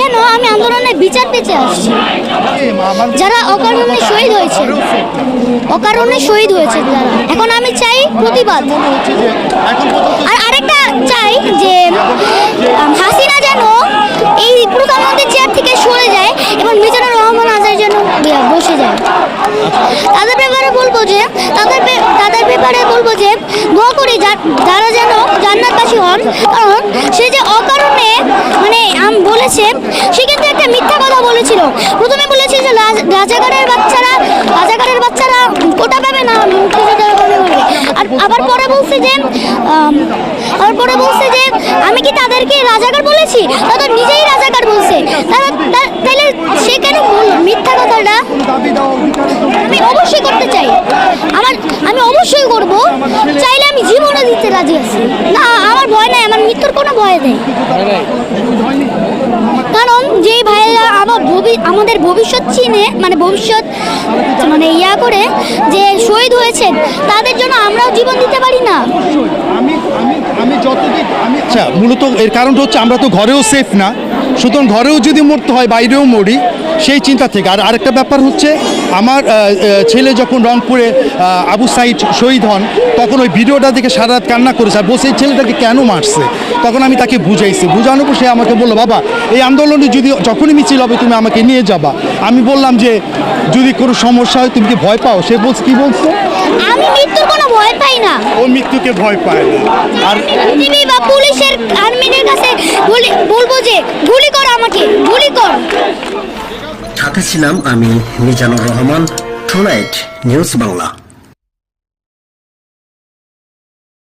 কেন? আমি আন্দোলনের বিচার পেতে আসছি। যারা অকারণে শহীদ হয়েছে। অকারণে শহীদ হয়েছে যারা এখন আমি চাই প্রতিবাদ। আর আরেকটা চাই যে হাসিনা যেন এই প্রধানমন্ত্রীর চেয়ার থেকে সরে যায় এবং মিজানুর রহমান আজাদ যেন বসে যায়। তাদের ব্যাপারে বলব যে, তাদের তাদের ব্যাপারে বলব যে, দোয়া করি যারা যেন জান্নাতবাসী হন, কারণ সে যে অকারণে মানে আম বলেছে সে কিন্তু একটা মিথ্যা কথা বলেছিল। প্রথমে বলেছে যে রাজ- রাজাকারের বাচ্চারা রাজাকারের বাচ্চারা কোটা পাবে না। আর আবার পরে বলছে যে আবার পরে বলছে যে, আমি কি তাদেরকে রাজাকার বলেছি? তারা নিজেই রাজাকার বলছে। তারা তাহলে সে কেন মিথ্যা কথাটা? আমি অবশ্যই করতে চাই। আমার আমি অবশ্যই করব। চাইলে আমি জীবনে দিতে রাজি আছি। না, আমার ভয় নাই, আমার মৃত্যুর কোনো ভয় নেই কারণ যেই ভাইয়েরা আমার ভবি- আমাদের ভবিষ্যৎ চিনে মানে ভবিষ্যৎ মানে ইয়া করে যে শহীদ হয়েছেন তাদের জন্য আমরাও জীবন দিতে পারি না। আমি আমি আমি যতদিন আমি আচ্ছা মূলত এর কারণটা হচ্ছে আমরা তো ঘরেও সেফ না। সুতরাং ঘরেও যদি মরতে হয় বাইরেও মরি সেই চিন্তা থেকে। আর আরেকটা ব্যাপার হচ্ছে আমার ছেলে যখন রংপুরে আবু সাইদ শহীদ হন তখন ওই ভিডিওটা দেখে সারা রাত কান্না করেছে। আর বসে ছেলেটাকে কেন মারছে? তখন আমি তাকে বুঝাইছি। বুঝানোর পর সে আমাকে বলল বাবা এই আন্দোলনে যদি যখনই মিছিল হবে তুমি আমাকে নিয়ে যাবা। আমি বললাম যে যদি কোনো সমস্যা হয় তুমি কি ভয় পাও? সে বলছে কি বলছে? আমি মৃত্যুর কোনো ভয় পাই না। ও মৃত্যুকে ভয় পায় না। আর বিজিবি বা পুলিশের আর্মিদের কাছে বলি বলব যে গুলি কর আমাকে গুলি কর সাথে ছিলাম আমি মিজানুর রহমান টুনাইট নিউজ বাংলা